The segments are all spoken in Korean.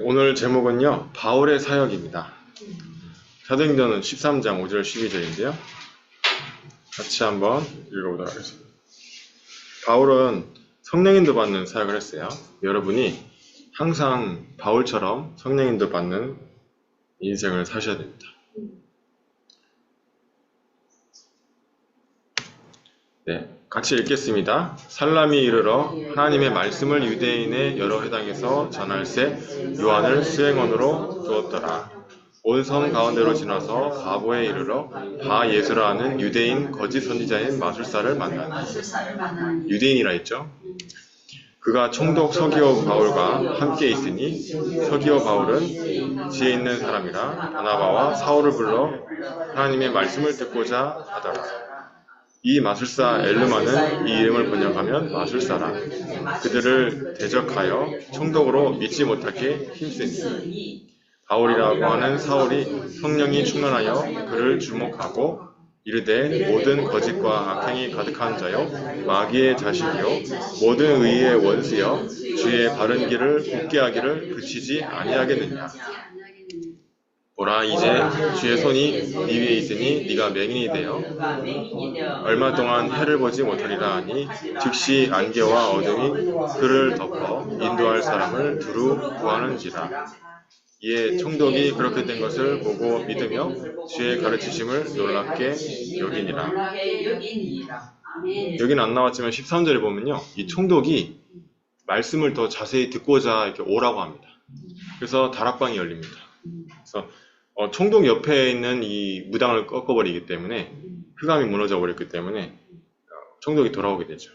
오늘 제목은요, 바울의 사역입니다. 사도행전은 13장 5절 12절인데요. 같이 한번 읽어보도록 하겠습니다. 바울은 성령인도 받는 사역을 했어요. 여러분이 항상 바울처럼 성령인도 받는 인생을 사셔야 됩니다. 네, 같이 읽겠습니다. 살람이 이르러 하나님의 말씀을 유대인의 여러 회당에서 전할세 요한을 수행원으로 두었더라. 온성 가운데로 지나서 바보에 이르러 바 예수라 하는 유대인 거짓 선지자인 마술사를 만나니 유대인이라 했죠. 그가 총독 서기오 바울과 함께 있으니 서기오 바울은 지혜 있는 사람이라 바나바와 사울을 불러 하나님의 말씀을 듣고자 하더라. 이 마술사 엘르마는 이 이름을 번역하면 마술사라. 그들을 대적하여 총독으로 믿지 못하게 힘쓰니 바울이라고 하는 사울이 성령이 충만하여 그를 주목하고 이르되 모든 거짓과 악행이 가득한 자요 마귀의 자식이요 모든 의의 원수여 주의 바른 길을 굽게 하기를 그치지 아니하겠느냐 보라 이제 주의 손이 네 위에 있으니 네가 맹인이 되어 얼마 동안 해를 보지 못하리라 하니 즉시 안개와 어둠이 그를 덮어 인도할 사람을 두루 구하는지라. 이에 총독이 그렇게 된 것을 보고 믿으며 주의 가르치심을 놀랍게 여기니라. 여기는 안 나왔지만 13절에 보면요 이 총독이 말씀을 더 자세히 듣고자 이렇게 오라고 합니다. 그래서 다락방이 열립니다. 그래서 어, 총독 옆에 있는 이 무당을 꺾어버리기 때문에 흑암이 무너져 버렸기 때문에 어, 총독이 돌아오게 되죠.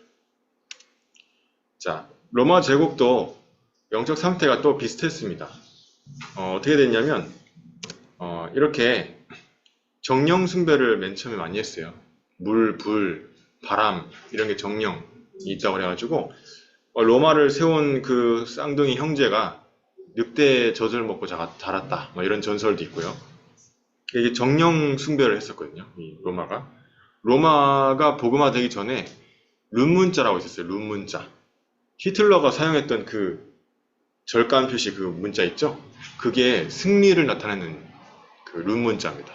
자, 로마 제국도 영적 상태가 또 비슷했습니다. 어, 떻게 됐냐면 어, 이렇게 정령 숭배를 맨 처음에 많이 했어요. 물, 불, 바람 이런 게 정령이 있다고 그래가지고 어, 로마를 세운 그 쌍둥이 형제가 늑대 젖을 먹고 자라- 자랐다. 뭐 이런 전설도 있고요. 이게 정령 숭배를 했었거든요. 이 로마가. 로마가 복음화되기 전에 룬문자라고 있었어요. 룬문자. 히틀러가 사용했던 그 절간 표시 그 문자 있죠? 그게 승리를 나타내는 그 룬문자입니다.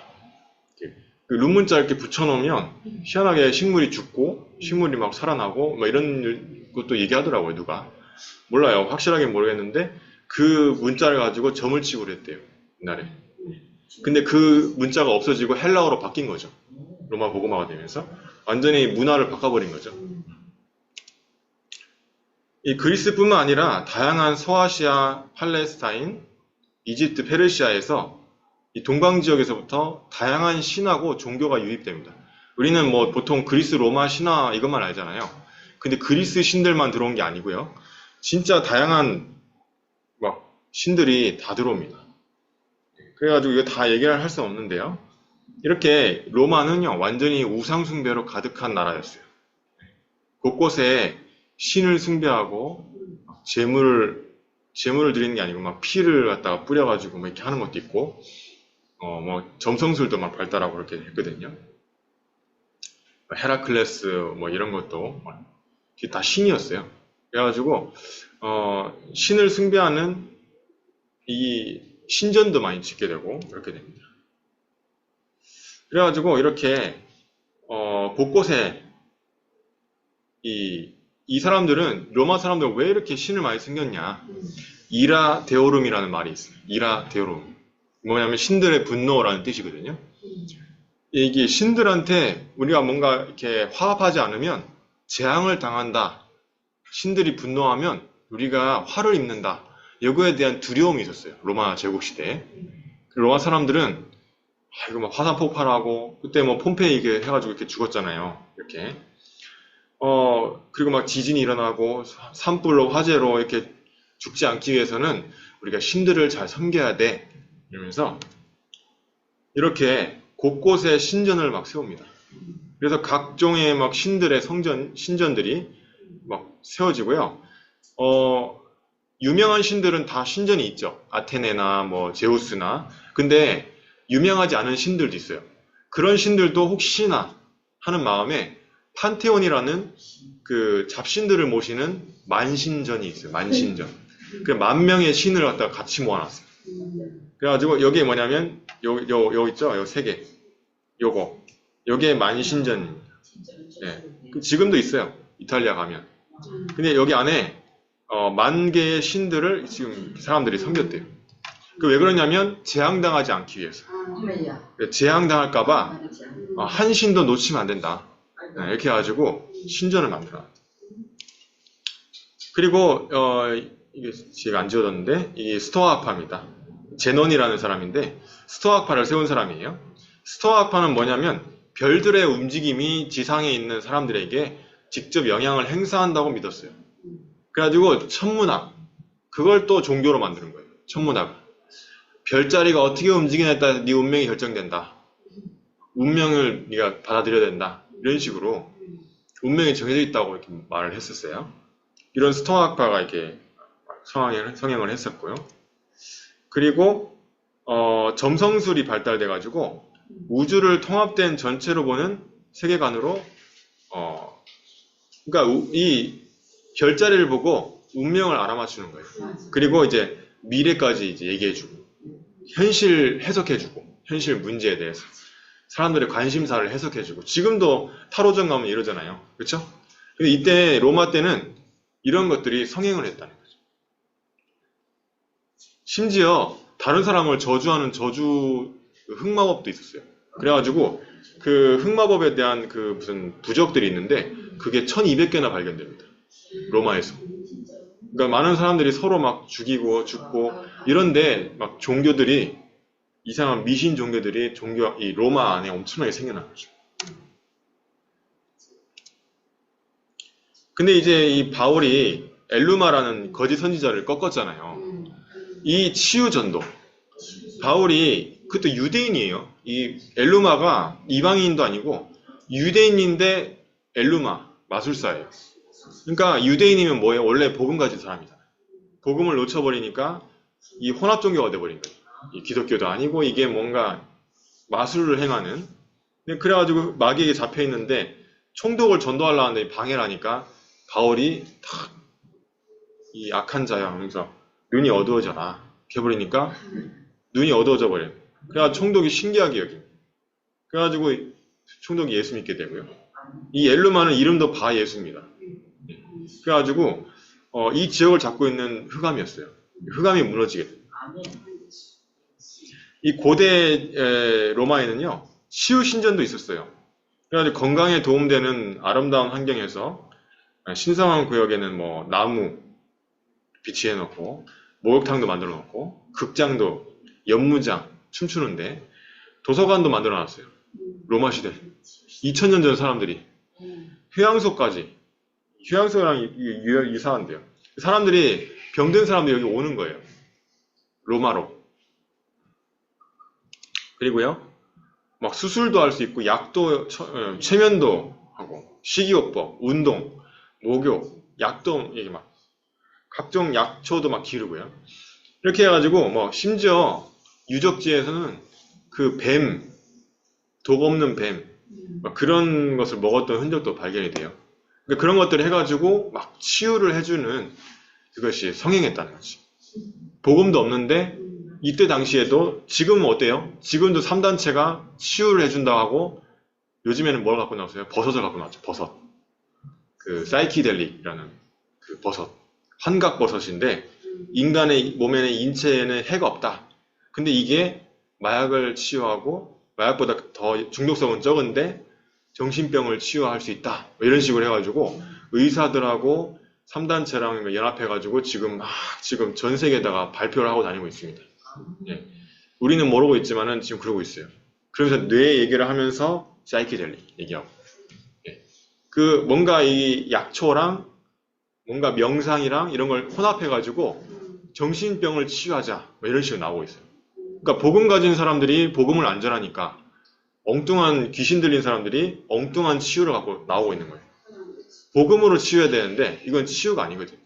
그 룬문자 이렇게 붙여놓으면 희한하게 식물이 죽고 식물이 막 살아나고 뭐 이런 것도 얘기하더라고요. 누가. 몰라요. 확실하게 모르겠는데 그 문자를 가지고 점을 치고 그랬대요. 옛날에. 근데 그 문자가 없어지고 헬라어로 바뀐 거죠. 로마 복음화가 되면서 완전히 문화를 바꿔버린 거죠. 이 그리스뿐만 아니라 다양한 서아시아, 팔레스타인, 이집트, 페르시아에서 이 동방 지역에서부터 다양한 신하고 종교가 유입됩니다. 우리는 뭐 보통 그리스 로마 신화 이것만 알잖아요. 근데 그리스 신들만 들어온 게 아니고요. 진짜 다양한 막 신들이 다 들어옵니다. 그래가지고 이거 다 얘기를 할 수 없는데요. 이렇게 로마는요 완전히 우상 숭배로 가득한 나라였어요. 곳곳에 신을 숭배하고 재물을 재물을 드리는 게 아니고 막 피를 갖다가 뿌려가지고 뭐 이렇게 하는 것도 있고 어 뭐 점성술도 막 발달하고 그렇게 했거든요. 헤라클레스 뭐 이런 것도 다 신이었어요. 그래가지고 어, 신을 숭배하는 이 신전도 많이 짓게 되고 그렇게 됩니다. 그래가지고 이렇게 어, 곳곳에 이, 이 사람들은 로마 사람들은 왜 이렇게 신을 많이 숨겼냐? 이라 데오rum이라는 말이 있어요. 이라 데오rum. 뭐냐면 신들의 분노라는 뜻이거든요. 이게 신들한테 우리가 뭔가 이렇게 화합하지 않으면 재앙을 당한다. 신들이 분노하면 우리가 화를 입는다. 이거에 대한 두려움이 있었어요. 로마 제국 시대에. 로마 사람들은 아, 이거 막 화산 폭발하고 그때 뭐 폼페이 이게 해가지고 이렇게 죽었잖아요. 이렇게. 어 그리고 막 지진이 일어나고 산불로 화재로 이렇게 죽지 않기 위해서는 우리가 신들을 잘 섬겨야 돼. 이러면서 이렇게 곳곳에 신전을 막 세웁니다. 그래서 각종의 막 신들의 성전 신전들이 막 세워지고요. 어, 유명한 신들은 다 신전이 있죠. 아테네나 뭐 제우스나. 근데 유명하지 않은 신들도 있어요. 그런 신들도 혹시나 하는 마음에 판테온이라는 그 잡신들을 모시는 만신전이 있어요. 만신전. 그 만 명의 신을 갖다가 같이 모아놨어요. 그래가지고 여기에 뭐냐면 요, 요, 요 있죠? 요 세 개. 요거. 요게 만신전. 예. 그 지금도 있어요. 이탈리아 가면. 근데 여기 안에 어, 만 개의 신들을 지금 사람들이 섬겼대요. 그 왜 그러냐면 재앙당하지 않기 위해서. 재앙당할까봐 어, 한 신도 놓치면 안 된다. 네, 이렇게 해가지고 신전을 만들어. 그리고 어, 이게 제가 안 지워졌는데 이 스토아파입니다. 제논이라는 사람인데 스토아파를 세운 사람이에요. 스토아파는 뭐냐면 별들의 움직임이 지상에 있는 사람들에게 직접 영향을 행사한다고 믿었어요. 그래가지고 천문학 그걸 또 종교로 만드는 거예요. 천문학 별자리가 어떻게 움직이냐에 따라 네 운명이 결정된다. 운명을 네가 받아들여야 된다. 이런 식으로 운명이 정해져 있다고 이렇게 말을 했었어요. 이런 스토아파가 이렇게 성행을, 성행을 했었고요. 그리고 어, 점성술이 발달돼 가지고 우주를 통합된 전체로 보는 세계관으로 어, 그러니까 우- 이 별자리를 보고 운명을 알아맞추는 거예요. 그리고 이제 미래까지 이제 얘기해주고 현실 해석해주고 현실 문제에 대해서 사람들의 관심사를 해석해주고 지금도 타로점 가면 이러잖아요. 그렇죠? 근데 이때 로마 때는 이런 것들이 성행을 했다는 거죠. 심지어 다른 사람을 저주하는 저주 그 흑마법도 있었어요. 그래가지고 그 흑마법에 대한 그 무슨 부적들이 있는데 그게 1200개나 발견됩니다. 로마에서. 그러니까 많은 사람들이 서로 막 죽이고 죽고 이런데 막 종교들이 이상한 미신 종교들이 종교 이 로마 안에 엄청나게 생겨난 거죠. 근데 이제 이 바울이 엘루마라는 거짓 선지자를 꺾었잖아요. 이 치유 전도. 바울이 그것도 유대인이에요. 이 엘루마가 이방인도 아니고 유대인인데 엘루마 마술사예요. 그러니까 유대인이면 뭐예요? 원래 복음 가진 사람이잖아요. 복음을 놓쳐버리니까 이 혼합 종교가 돼버린 거예요. 이 기독교도 아니고 이게 뭔가 마술을 행하는. 그래가지고 마귀에게 잡혀 있는데 총독을 전도하려 하는데 방해를 하니까 바울이 탁 이 악한 자야 하면서 눈이 어두워져라. 해버리니까 눈이 어두워져 버려요. 그래가지고 총독이 신기하게 여기. 그래가지고 총독이 예수 믿게 되고요. 이 엘루마는 이름도 바 예수입니다. 예. 그래가지고 어, 이 지역을 잡고 있는 흑암이었어요. 흑암이 무너지게. 이 고대 에, 로마에는요 치유 신전도 있었어요. 그래가지고 건강에 도움되는 아름다운 환경에서 신성한 구역에는 뭐 나무 비치해 놓고 목욕탕도 만들어 놓고 극장도 연무장 춤추는데 도서관도 만들어 놨어요. 로마 시대 2000년 전 사람들이 휴양소까지 휴양소랑 유사한데요. 사람들이 병든 사람들이 여기 오는 거예요. 로마로. 그리고요. 막 수술도 할 수 있고 약도 처- 어, 최면도 하고 식이요법, 운동, 목욕, 약도 이게 막 각종 약초도 막 기르고요. 이렇게 해가지고 뭐 심지어 유적지에서는 그 뱀, 독 없는 뱀, 막 그런 것을 먹었던 흔적도 발견이 돼요. 그러니까 그런 것들을 해가지고 막 치유를 해주는 그것이 성행했다는 거지. 복음도 없는데 이때 당시에도 지금은 어때요? 지금도 3단체가 치유를 해준다고 하고 요즘에는 뭘 갖고 나왔어요? 버섯을 갖고 나왔죠. 버섯. 그 사이키델릭이라는 그 버섯. 환각버섯인데 인간의 몸에는 인체에는 해가 없다. 근데 이게 마약을 치유하고 마약보다 더 중독성은 적은데 정신병을 치유할 수 있다. 뭐 이런 식으로 해가지고 의사들하고 3단체랑 연합해가지고 지금 막 지금 전 세계에다가 발표를 하고 다니고 있습니다. 예. 우리는 모르고 있지만은 지금 그러고 있어요. 그러면서 뇌 얘기를 하면서 사이키델릭 얘기하고. 예. 그 뭔가 이 약초랑 뭔가 명상이랑 이런 걸 혼합해가지고 정신병을 치유하자 뭐 이런 식으로 나오고 있어요. 그러니까 복음 가진 사람들이 복음을 안 전하니까 엉뚱한 귀신 들린 사람들이 엉뚱한 치유를 갖고 나오고 있는 거예요. 복음으로 치유해야 되는데 이건 치유가 아니거든요.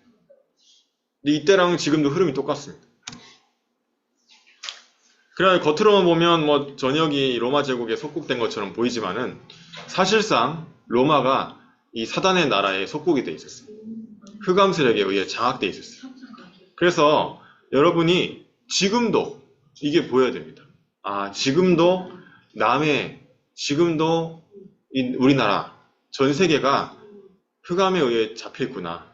근데 이때랑 지금도 흐름이 똑같습니다. 그래 겉으로만 보면 뭐 전역이 로마 제국에 속국된 것처럼 보이지만은 사실상 로마가 이 사단의 나라에 속국이 돼 있었어요. 흑암 세력에 의해 장악돼 있었어요. 그래서 여러분이 지금도 이게 보여야 됩니다. 아, 지금도 남의, 지금도 이 우리나라, 전 세계가 흑암에 의해 잡혀있구나.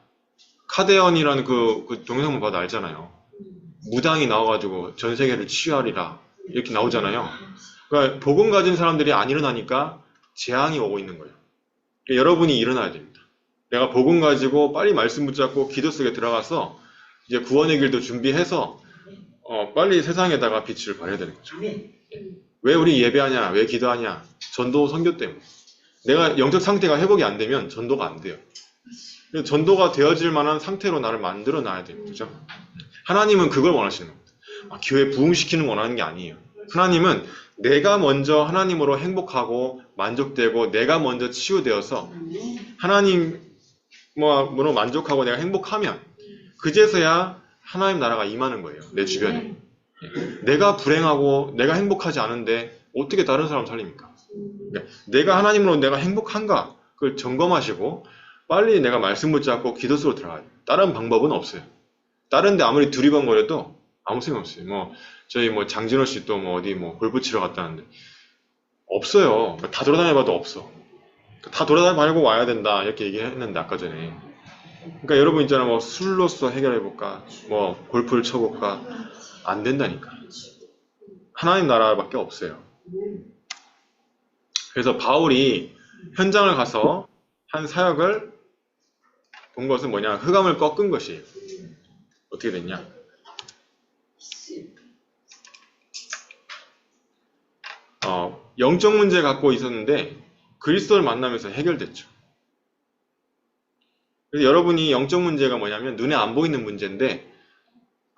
카데언이라는 그, 그 동영상만 봐도 알잖아요. 무당이 나와가지고 전 세계를 치유하리라. 이렇게 나오잖아요. 그러니까 복음 가진 사람들이 안 일어나니까 재앙이 오고 있는 거예요. 그러니까 여러분이 일어나야 됩니다. 내가 복음 가지고 빨리 말씀 붙잡고 기도 속에 들어가서 이제 구원의 길도 준비해서 어, 빨리 세상에다가 빛을 발해야 되는 거죠. 왜 우리 예배하냐? 왜 기도하냐? 전도 선교 때문에. 내가 영적 상태가 회복이 안 되면 전도가 안 돼요. 전도가 되어질 만한 상태로 나를 만들어 놔야 됩니다. 그죠? 하나님은 그걸 원하시는 겁니다. 아, 교회 부흥시키는 거 원하는 게 아니에요. 하나님은 내가 먼저 하나님으로 행복하고 만족되고 내가 먼저 치유되어서 하나님 뭐로 만족하고 내가 행복하면 그제서야 하나님 나라가 임하는 거예요. 내 주변에. 내가 불행하고 내가 행복하지 않은데 어떻게 다른 사람 살립니까? 그러니까 내가 하나님으로 내가 행복한가 그걸 점검하시고 빨리 내가 말씀 붙잡고 기도 속으로 들어가야 돼요. 다른 방법은 없어요. 다른데 아무리 두리번거려도 아무 생각 없어요. 뭐 저희 뭐 장진호 씨 또 뭐 어디 뭐 골프 치러 갔다는데 없어요. 다 돌아다녀봐도 없어. 다 돌아다니고 와야 된다 이렇게 얘기했는데 아까 전에. 그러니까 여러분 있잖아 뭐 술로서 해결해 볼까, 뭐 골프를 쳐볼까 안 된다니까. 하나님 나라밖에 없어요. 그래서 바울이 현장을 가서 한 사역을 본 것은 뭐냐 흑암을 꺾은 것이 어떻게 됐냐? 어, 영적 문제 갖고 있었는데 그리스도를 만나면서 해결됐죠. 그래서 여러분이 영적 문제가 뭐냐면 눈에 안 보이는 문제인데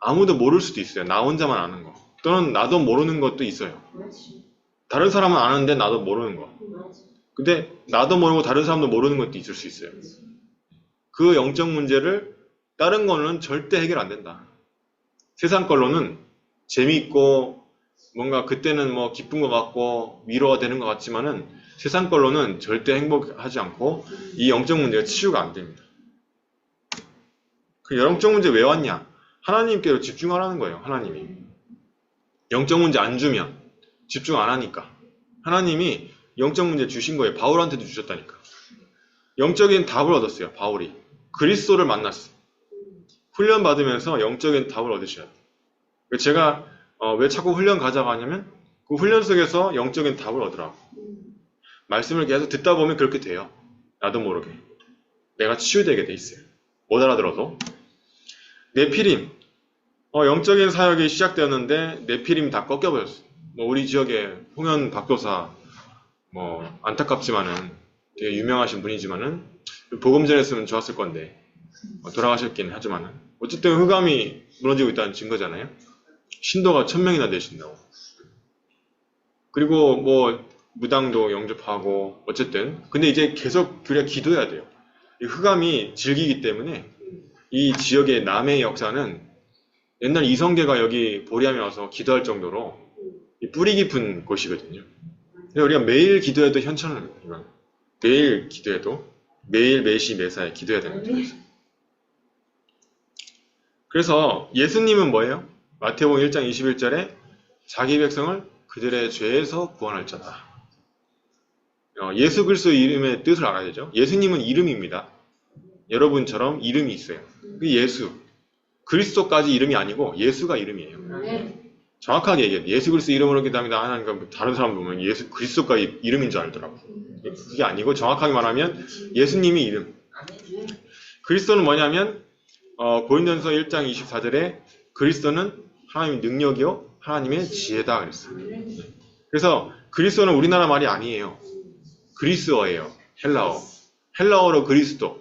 아무도 모를 수도 있어요. 나 혼자만 아는 거. 또는 나도 모르는 것도 있어요. 다른 사람은 아는데 나도 모르는 거. 근데 나도 모르고 다른 사람도 모르는 것도 있을 수 있어요. 그 영적 문제를 다른 거는 절대 해결 안 된다. 세상 걸로는 재미있고 뭔가 그때는 뭐 기쁜 것 같고 위로가 되는 것 같지만은 세상 걸로는 절대 행복하지 않고 이 영적 문제가 치유가 안 됩니다. 그 영적 문제 왜 왔냐? 하나님께로 집중하라는 거예요. 하나님이 영적 문제 안 주면 집중 안 하니까 하나님이 영적 문제 주신 거예요. 바울한테도 주셨다니까. 영적인 답을 얻었어요. 바울이 그리스도를 만났어. 훈련 받으면서 영적인 답을 얻으셔야 돼요. 제가 어, 왜 자꾸 훈련 가자고 하냐면 그 훈련 속에서 영적인 답을 얻으라고. 말씀을 계속 듣다 보면 그렇게 돼요. 나도 모르게. 내가 치유되게 돼 있어요. 못 알아들어도. 네피림. 어, 영적인 사역이 시작되었는데 네피림 다 꺾여버렸어요. 뭐 우리 지역에 홍현 박도사 뭐 안타깝지만은 되게 유명하신 분이지만은 복음 전했으면 좋았을 건데 어, 돌아가셨긴 하지만은 어쨌든 흑암이 무너지고 있다는 증거잖아요. 신도가 천 명이나 되신다고. 그리고 뭐 무당도 영접하고 어쨌든 근데 이제 계속 우리가 기도해야 돼요. 이 흑암이 질기기 때문에 이 지역의 남의 역사는 옛날 이성계가 여기 보리암에 와서 기도할 정도로 뿌리 깊은 곳이거든요. 그래서 우리가 매일 기도해도 현천을 이건 매일 기도해도 매일 매시 매사에 기도해야 됩니다. 그래서 예수님은 뭐예요? 마태복음 1장 21절에 자기 백성을 그들의 죄에서 구원할 자다. 어, 예수 그리스도 이름의 뜻을 알아야 되죠. 예수님은 이름입니다. 여러분처럼 이름이 있어요. 그 예수. 그리스도까지 이름이 아니고 예수가 이름이에요. 정확하게 얘기해요. 예수 그리스도 이름으로 기도합니다. 하나님 다른 사람 보면 예수 그리스도가 이름인 줄 알더라고. 그게 아니고 정확하게 말하면 예수님이 이름. 그리스도는 뭐냐면 어, 고린도전서 1장 24절에 그리스도는 하나님의 능력이요 하나님의 지혜다 그랬어요. 그래서 그리스도는 우리나라 말이 아니에요. 그리스어예요. 헬라어. 헬라어로 그리스도.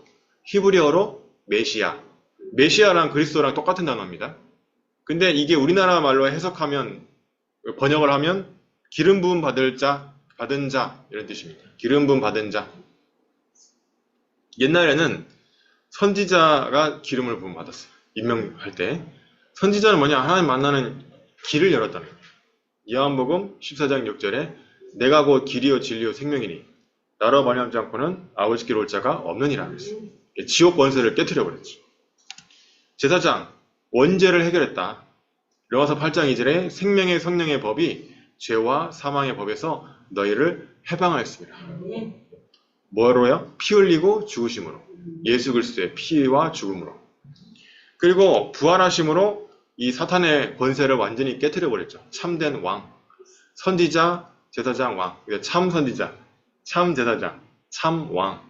히브리어로 메시아. 메시아랑 그리스도랑 똑같은 단어입니다. 근데 이게 우리나라 말로 해석하면 번역을 하면 기름 부음 받을 자, 받은 자 이런 뜻입니다. 기름 부음 받은 자. 옛날에는 선지자가 기름을 부음 받았어요. 임명할 때. 선지자는 뭐냐? 하나님 만나는 길을 열었다는 거예요. 요한복음 14장 6절에 내가 곧 길이요 진리요 생명이니 나로 말미암지 않고는 아버지께로 올 자가 없느니라 그랬어요. 지옥 권세를 깨뜨려 버렸죠. 제사장 원죄를 해결했다. 로마서 8장 2절에 생명의 성령의 법이 죄와 사망의 법에서 너희를 해방하였습니다. 뭐로요? 피 흘리고 죽으심으로. 예수 그리스도의 피와 죽음으로. 그리고 부활하심으로 이 사탄의 권세를 완전히 깨뜨려 버렸죠. 참된 왕, 선지자, 제사장 왕, 그러니까 참 선지자, 참 제사장, 참 왕.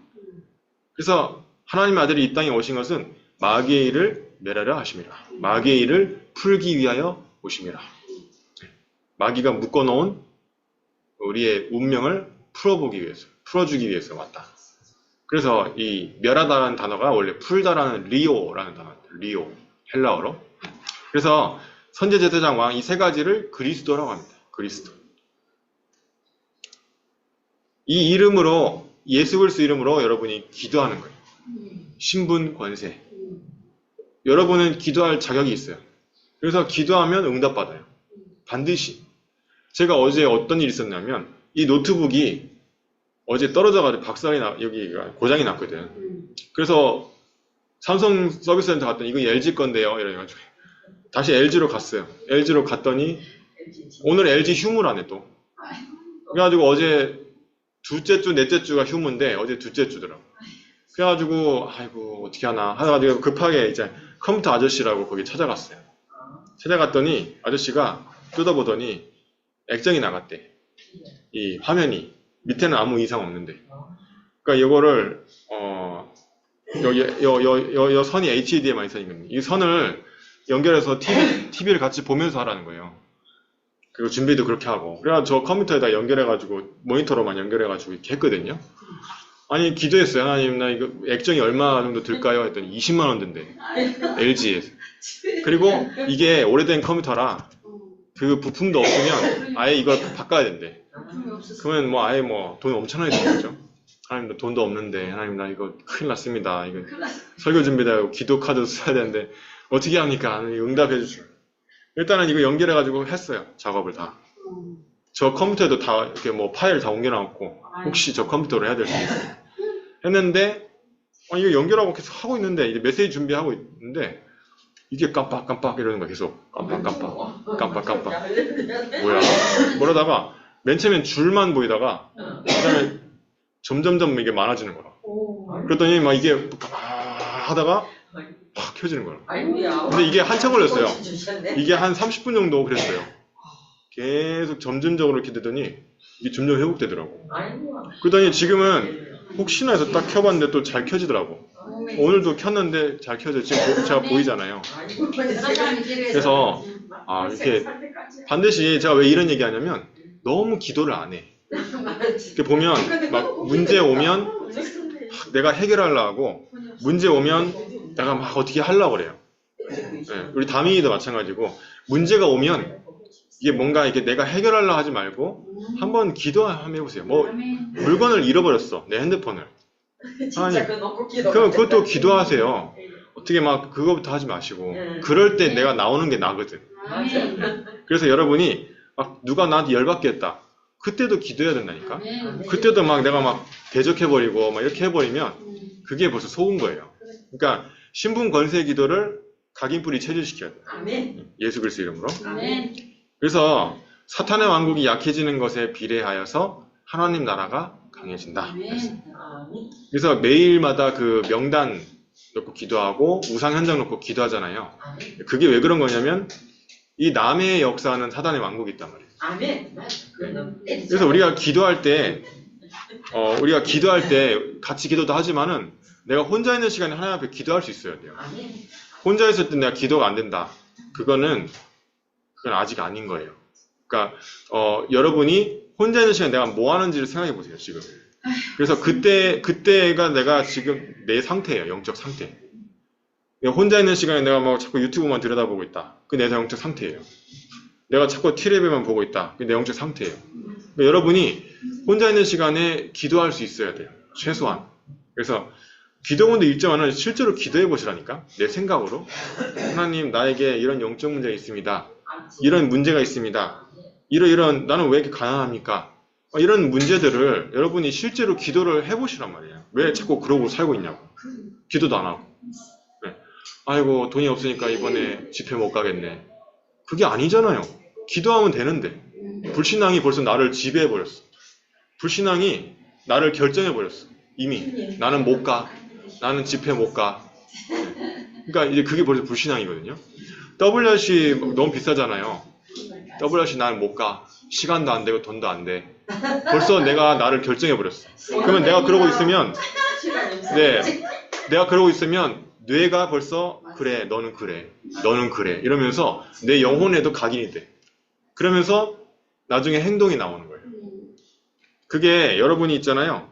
그래서 하나님의 아들이 이 땅에 오신 것은 마귀의 일을 멸하려 하심이라. 마귀의 일을 풀기 위하여 오심이라. 마귀가 묶어놓은 우리의 운명을 풀어보기 위해서, 풀어주기 위해서 왔다. 그래서 이 멸하다라는 단어가 원래 풀다라는 리오라는 단어입니다. 리오, 헬라어로. 그래서 선제 제사장 왕 이 세 가지를 그리스도라고 합니다. 그리스도. 이 이름으로 예수 그리스도 이름으로 여러분이 기도하는 거예요. 신분 권세. 여러분은 기도할 자격이 있어요. 그래서 기도하면 응답받아요. 반드시. 제가 어제 어떤 일이 있었냐면 이 노트북이 어제 떨어져가지고 박살이 나 여기가 고장이 났거든. 그래서 삼성 서비스 센터 갔더니 이거 LG 건데요. 이래가지고 다시 LG로 갔어요. LG로 갔더니 오늘 LG 휴무라네 또. 그래가지고 어제 둘째 주, 넷째 주가 휴무인데 어제 둘째 주더라고. 그래가지고 아이고 어떻게 하나 하다가 급하게 이제 컴퓨터 아저씨라고 거기 찾아갔어요. 찾아갔더니 아저씨가 뜯어보더니 액정이 나갔대. 이 화면이 밑에는 아무 이상 없는데. 그러니까 이거를 어 여기 여, 여, 여, 여 선이 HDMI 선이거든요. 이 선을 연결해서 TV, TV를 같이 보면서 하라는 거예요. 그리고 준비도 그렇게 하고. 그래서 저 컴퓨터에다 연결해가지고 모니터로만 연결해가지고 이렇게 했거든요. 아니 기도했어요. 하나님 나 이거 액정이 얼마 정도 들까요? 했더니 20만 원 든대. LG에서. 그리고 이게 오래된 컴퓨터라 그 부품도 없으면 아예 이걸 바꿔야 된대. 그러면 뭐 아예 뭐 돈 엄청나게 들겠죠. 하나님 나 돈도 없는데 하나님 나 이거 큰일 났습니다. 이거 설교 준비도 하고 기도 카드 써야 되는데 어떻게 합니까? 응답해 주시고 일단은 이거 연결해 가지고 했어요. 작업을 다. 저 컴퓨터에도 다 이렇게 뭐 파일 다 옮겨놨고 혹시 저 컴퓨터로 해야 될 수 있어요. 했는데 어, 이거 연결하고 계속 하고 있는데 이제 메시지 준비하고 있는데 이게 깜빡깜빡 이러는 거야 계속 깜빡깜빡 깜빡깜빡 뭐야 뭐라다가 맨 처음엔 줄만 보이다가 그다음에 점점점 이게 많아지는 거야. 그랬더니 막 이게 아 하다가 팍 켜지는 거야. 근데 이게 한참 걸렸어요. 주셨네. 이게 한 30분 정도 그랬어요. 계속 점진적으로 이렇게 되더니 이게 점점 회복되더라고. 그러더니 지금은 혹시나 해서 딱 켜봤는데 또 잘 켜지더라고. 오늘도 켰는데 잘 보- 제가 보이잖아요. 아이고. 그래서 아 이렇게 반드시 제가 왜 이런 얘기 하냐면 너무 기도를 안 해. 이렇게 보면 막 문제 오면 내가 해결하려고 하고 문제 오면 내가 막 어떻게 하려고 그래요. 예, 우리 다민이도 마찬가지고 문제가 오면 이게 뭔가 이게 내가 해결하려 하지 말고 한번 기도 한번 해보세요. 뭐 물건을 잃어버렸어 내 핸드폰을. 그 기도. 그러면 그것도 기도하세요. 어떻게 막 그거부터 하지 마시고 네. 그럴 때 내가 나오는 게 나거든. 그래서 여러분이 막 누가 나한테 열받게 했다. 그때도 기도해야 된다니까. 그때도 막 내가 막 대적해버리고 막 이렇게 해버리면 그게 벌써 속은 거예요. 그러니까 신분 권세 기도를 각인 뿌리 체질시켜야 돼요. 예수 그리스도 이름으로. 아멘. 그래서 사탄의 왕국이 약해지는 것에 비례하여서 하나님 나라가 강해진다. 그래서 매일마다 그 명단 놓고 기도하고 우상 현장 놓고 기도하잖아요. 그게 왜 그런 거냐면 이 남의 역사는 사단의 왕국이 있단 말이에요. 그래서 우리가 기도할 때, 어, 우리가 기도할 때 같이 기도도 하지만은 내가 혼자 있는 시간에 하나님 앞에 기도할 수 있어야 돼요. 혼자 있을 때 내가 기도가 안 된다. 그거는, 그건 아직 아닌 거예요. 그러니까, 어, 여러분이 혼자 있는 시간에 내가 뭐 하는지를 생각해 보세요, 지금. 그래서 그때, 그때가 내가 지금 내 상태예요, 영적 상태. 혼자 있는 시간에 내가 막 자꾸 유튜브만 들여다보고 있다. 그게 내 영적 상태예요. 내가 자꾸 티레비만 보고 있다. 그게 내 영적 상태예요. 그러니까 여러분이 혼자 있는 시간에 기도할 수 있어야 돼요. 최소한. 그래서 기도문도 읽지만은 실제로 기도해 보시라니까. 내 생각으로. 하나님, 나에게 이런 영적 문제가 있습니다. 이런 문제가 있습니다. 이런, 이런, 나는 왜 이렇게 가난합니까? 어, 이런 문제들을 여러분이 실제로 기도를 해보시란 말이에요. 왜 자꾸 그러고 살고 있냐고. 기도도 안 하고. 네. 아이고 돈이 없으니까 이번에 집회 못 가겠네. 그게 아니잖아요. 기도하면 되는데 불신앙이 벌써 나를 지배해 버렸어. 불신앙이 나를 결정해 버렸어. 이미 나는 못 가. 나는 집회 못 가. 그러니까 이제 그게 벌써 불신앙이거든요. WRC 너무 비싸잖아요. WRC 나는 못 가. 시간도 안 되고 돈도 안 돼. 벌써 내가 나를 결정해 버렸어. 그러면 내가 그러고 있으면 네. 내가 그러고 있으면 뇌가 벌써 그래 너는 그래 너는 그래 이러면서 내 영혼에도 각인이 돼. 그러면서 나중에 행동이 나오는 거예요. 그게 여러분이 있잖아요.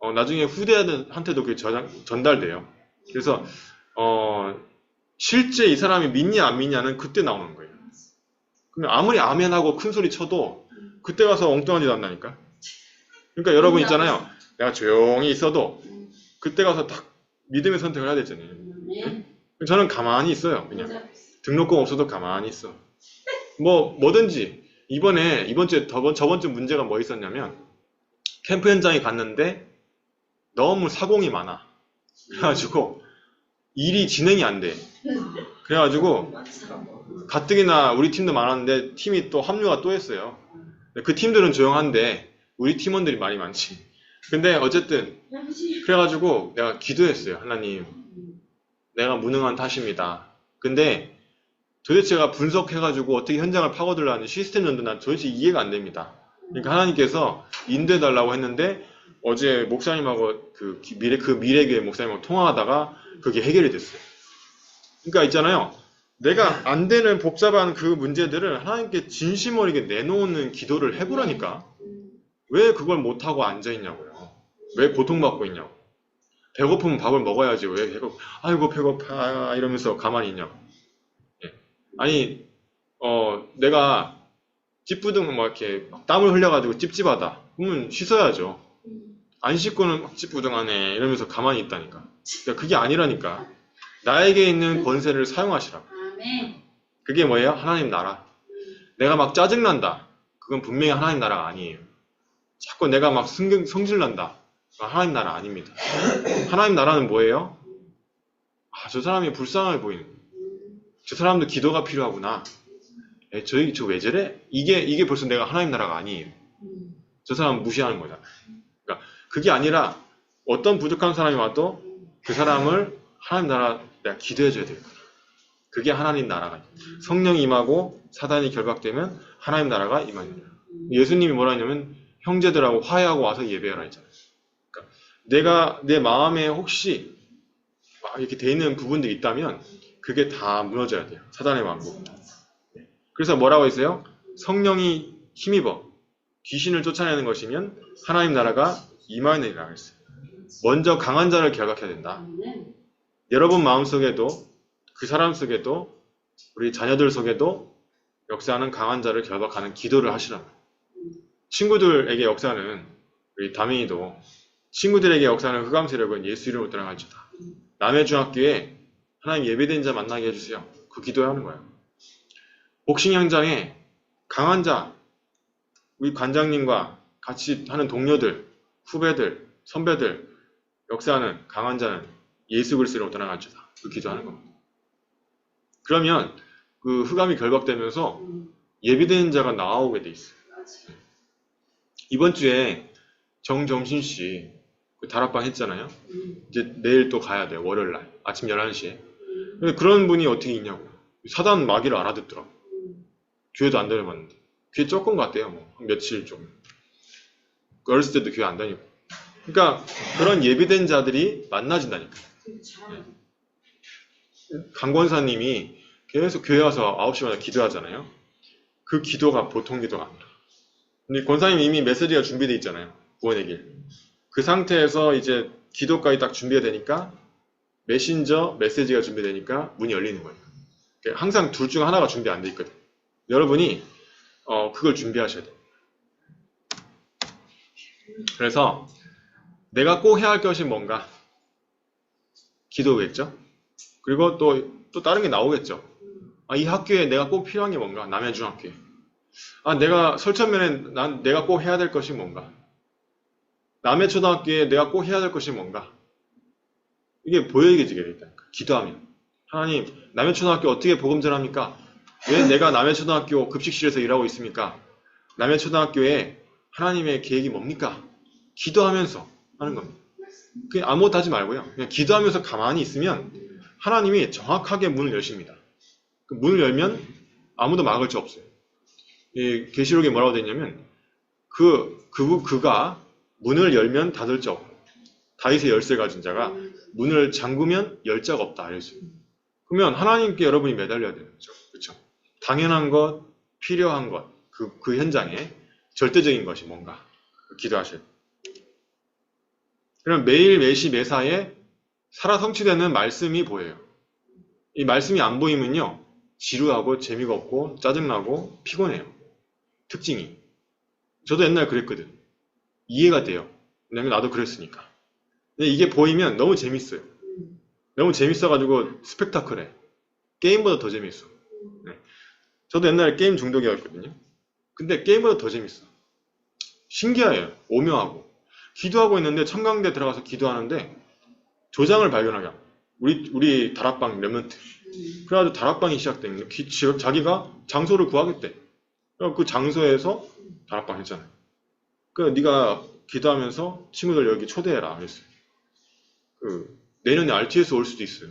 어, 나중에 후대한테도 그게 저장- 전달돼요. 그래서 어, 실제 이 사람이 믿냐 안 믿냐는 그때 나오는 거예요. 그러면 아무리 아멘하고 큰 소리 쳐도 그때 가서 엉뚱한 짓 한다니까. 그러니까 여러분 있잖아요. 내가 조용히 있어도 그때 가서 딱 믿음의 선택을 해야 되잖아요. 저는 가만히 있어요. 그냥 등록금 없어도 가만히 있어. 뭐 뭐든지 이번에 이번 주에 저번 저번 주 문제가 뭐 있었냐면 캠프 현장에 갔는데 너무 사공이 많아. 그래가지고 일이 진행이 안 돼. 그래가지고 가뜩이나 우리 팀도 많았는데 팀이 또 합류가 또 했어요. 그 팀들은 조용한데 우리 팀원들이 많이 많지. 근데 어쨌든 그래가지고 내가 기도했어요. 하나님, 내가 무능한 탓입니다. 근데 도대체 제가 분석해가지고 어떻게 현장을 파고들라는 시스템 전도 난 도대체 이해가 안 됩니다. 그러니까 하나님께서 인도해달라고 했는데 어제 목사님하고 그 기- 미래, 그 미래교회 목사님하고 통화하다가 그게 해결이 됐어요. 그러니까 있잖아요. 내가 안 되는 복잡한 그 문제들을 하나님께 진심 어리게 내놓는 기도를 해보라니까. 왜 그걸 못하고 앉아있냐고요. 왜 고통받고 있냐고. 배고프면 밥을 먹어야지. 왜 배고, 아이고, 배고파. 이러면서 가만히 있냐고. 예. 아니, 어, 내가 찌뿌둥 막 이렇게 막 땀을 흘려가지고 찝찝하다. 그러면 씻어야죠. 안 씻고는 막 찌뿌둥하네. 이러면서 가만히 있다니까. 그러니까 그게 아니라니까. 나에게 있는 권세를 사용하시라고. 그게 뭐예요? 하나님 나라. 내가 막 짜증난다. 그건 분명히 하나님 나라가 아니에요. 자꾸 내가 막 성경, 성질난다. 하나님 나라 아닙니다. 하나님 나라는 뭐예요? 아, 저 사람이 불쌍해 보이는 거예요. 저 사람도 기도가 필요하구나. 에, 저기, 저 왜 저래? 이게, 이게 벌써 내가 하나님 나라가 아니에요. 저 사람 무시하는 거다. 그게 아니라 어떤 부족한 사람이 와도 그 사람을 하나님 나라 내가 기도해 줘야 되겠구나. 그게 하나님 나라가 성령이 임하고 사단이 결박되면 하나님 나라가 임하니라. 예수님이 뭐라 했냐면 형제들하고 화해하고 와서 예배하라 했잖아요. 그러니까 내가 내 마음에 혹시 막 이렇게 돼 있는 부분들이 있다면 그게 다 무너져야 돼요. 사단의 왕국. 네. 그래서 뭐라고 했어요? 성령이 힘입어 귀신을 쫓아내는 것이면 하나님 나라가 임하느니라 했어요. 먼저 강한 자를 결박해야 된다. 여러분 마음속에도 그 사람 속에도 우리 자녀들 속에도 역사하는 강한 자를 결박하는 기도를 하시라. 친구들에게 역사는 우리 다민이도 친구들에게 역사는 흑암 세력은 예수 이름으로 떠나갈지다. 남의 중학교에 하나님 예배된 자 만나게 해주세요. 그 기도해야 하는 거예요. 복싱 현장에 강한 자, 우리 관장님과 같이 하는 동료들, 후배들, 선배들, 역사하는 강한 자는 예수 그리스도로 떠나갈지다. 그 기도하는 겁니다. 그러면 그 흑암이 결박되면서 예비된 자가 나오게 돼 있어요. 이번 주에 정점신 씨, 그 다락방 했잖아요. 이제 내일 또 가야 돼요. 월요일 날. 아침 11시에. 근데 그런 분이 어떻게 있냐고. 사단 마귀를 알아듣더라고. 교회도 안 다녀봤는데. 교회 조금 갔대요. 뭐. 한 며칠 좀. 어렸을 때도 교회 안 다니고. 그러니까 그런 예비된 자들이 만나진다니까. 강권사님이 계속 교회 와서 9시마다 기도하잖아요. 그 기도가 보통 기도가 아니라. 근데 권사님 이미 메시지가 준비되어 있잖아요. 구원의 길. 그 상태에서 이제 기도까지 딱 준비가 되니까 메신저 메시지가 준비되니까 문이 열리는 거예요. 항상 둘 중 하나가 준비 안 돼 있거든. 여러분이 어, 그걸 준비하셔야 돼요. 그래서 내가 꼭 해야 할 것이 뭔가 기도겠죠. 그리고 또, 또 다른 게 나오겠죠. 아, 이 학교에 내가 꼭 필요한 게 뭔가? 남해 중학교에. 아, 내가 설천면에 난 내가 꼭 해야 될 것이 뭔가? 남해 초등학교에 내가 꼭 해야 될 것이 뭔가? 이게 보여지게 되겠다. 기도하면. 하나님, 남의 초등학교 어떻게 복음 전합니까? 왜 내가 남의 초등학교 급식실에서 일하고 있습니까? 남의 초등학교에 하나님의 계획이 뭡니까? 기도하면서 하는 겁니다. 그냥 아무것도 하지 말고요. 그냥 기도하면서 가만히 있으면 하나님이 정확하게 문을 여십니다. 그 문을 열면 아무도 막을 수 없어요. 이 계시록에 뭐라고 되어 있냐면 그, 그, 그가 문을 열면 닫을 자 없고 다윗의 열쇠 가진 자가 문을 잠그면 열 자가 없다. 이랬어요. 그러면 하나님께 여러분이 매달려야 되는 거죠. 그렇죠? 당연한 것, 필요한 것, 그, 그 현장에 절대적인 것이 뭔가 기도하셔야 돼요. 그럼 매일 매시 매사에 살아 성취되는 말씀이 보여요. 이 말씀이 안 보이면요. 지루하고 재미가 없고 짜증나고 피곤해요. 특징이. 저도 옛날 그랬거든. 이해가 돼요. 왜냐면 나도 그랬으니까. 근데 이게 보이면 너무 재밌어요. 너무 재밌어가지고 스펙타클해. 게임보다 더 재밌어. 네. 저도 옛날에 게임 중독이었거든요. 근데 게임보다 더 재밌어. 신기해요. 오묘하고. 기도하고 있는데 청강대 들어가서 기도하는데 조장을 발견하게. 우리 우리 다락방 랩런트. 그래가지고 다락방이 거예요. 기- 지- 자기가 장소를 구하겠대. 그 장소에서 다락방 했잖아요. 그 네가 기도하면서 친구들 여기 초대해라 그랬어요. 그 내년에 RTS 올 수도 있어요.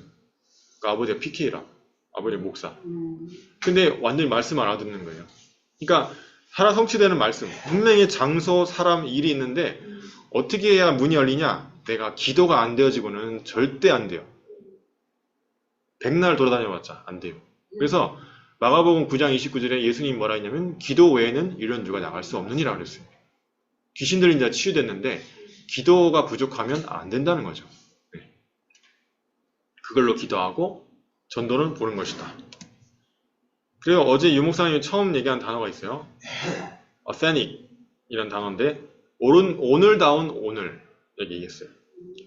그 아버지가 PK라. 아버지 목사. 근데 완전히 말씀 알아듣는 거예요. 그러니까 살아 성취되는 말씀. 분명히 장소, 사람, 일이 있는데 어떻게 해야 문이 열리냐? 내가 기도가 안 되어지고는 절대 안 돼요. 백날 돌아다녀봤자 안 돼요. 그래서 마가복음 9장 29절에 예수님이 뭐라 했냐면 기도 외에는 이런 누가 나갈 수 없느니라 그랬어요. 귀신 들린 자 치유됐는데 기도가 부족하면 안 된다는 거죠. 네. 그걸로 기도하고 전도는 보는 것이다. 그리고 어제 유 목사님이 처음 얘기한 단어가 있어요. authentic 이란 단어인데 오른, 오늘다운 오늘 얘기했어요.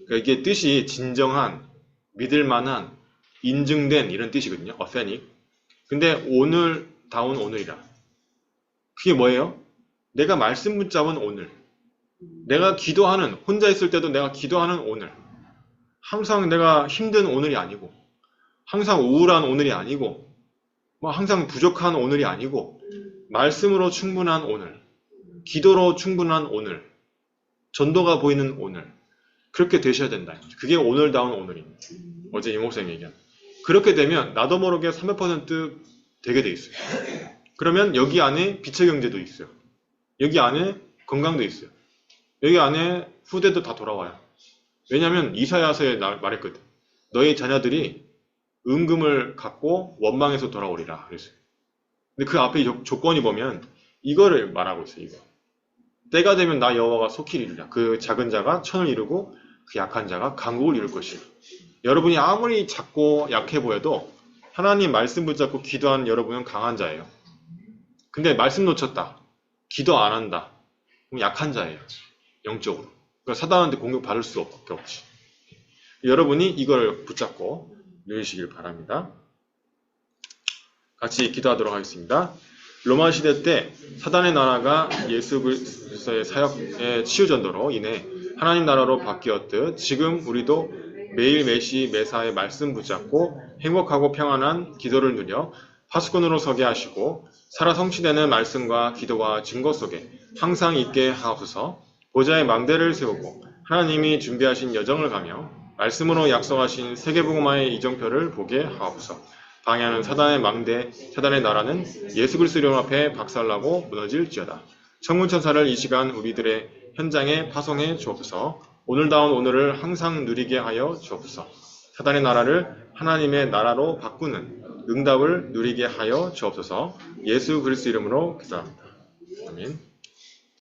그러니까 이게 뜻이 진정한, 믿을만한, 인증된 이런 뜻이거든요. authentic. 근데 오늘다운 오늘이라. 그게 뭐예요? 내가 말씀 붙잡은 오늘. 내가 기도하는, 혼자 있을 때도 내가 기도하는 오늘. 항상 내가 힘든 오늘이 아니고, 항상 우울한 오늘이 아니고, 뭐 항상 부족한 오늘이 아니고, 말씀으로 충분한 오늘, 기도로 충분한 오늘, 전도가 보이는 오늘. 그렇게 되셔야 된다. 그게 오늘다운 오늘입니다. 어제 이목생 얘기한. 그렇게 되면 나도 모르게 300% 되게 돼 있어요. 그러면 여기 안에 빛의 경제도 있어요. 여기 안에 건강도 있어요. 여기 안에 후대도 다 돌아와요. 왜냐하면 이사야서에 나- 말했거든. 너희 자녀들이 은금을 갖고 원망에서 돌아오리라 그랬어요. 근데 그 앞에 조- 조건이 보면 이거를 말하고 있어요. 이거. 때가 되면 나 여호와가 속히 이루리라. 그 작은 자가 천을 이루고 그 약한 자가 강국을 이룰 것이라. 여러분이 아무리 작고 약해 보여도 하나님 말씀 붙잡고 기도하는 여러분은 강한 자예요. 근데 말씀 놓쳤다. 기도 안 한다. 그럼 약한 자예요. 영적으로. 그러니까 사단한테 공격 받을 수밖에 없지. 여러분이 이걸 붙잡고 누리시길 바랍니다. 같이 기도하도록 하겠습니다. 로마 시대 때 사단의 나라가 예수 그리스도의 사역의 치유 전도로 인해 하나님 나라로 바뀌었듯 지금 우리도 매일 매시 매사에 말씀 붙잡고 행복하고 평안한 기도를 누려 파수꾼으로 서게 하시고 살아 성취되는 말씀과 기도와 증거 속에 항상 있게 하옵소서. 보좌의 망대를 세우고 하나님이 준비하신 여정을 가며 말씀으로 약속하신 세계복음화의 이정표를 보게 하옵소서 방해하는 사단의 망대, 사단의 나라는 예수 그리스도 이름 앞에 박살나고 무너질지어다. 천문천사를 이 시간 우리들의 현장에 파송해 주옵소서. 오늘다운 오늘을 항상 누리게 하여 주옵소서. 사단의 나라를 하나님의 나라로 바꾸는 응답을 누리게 하여 주옵소서. 예수 그리스도 이름으로 기도합니다. 아멘.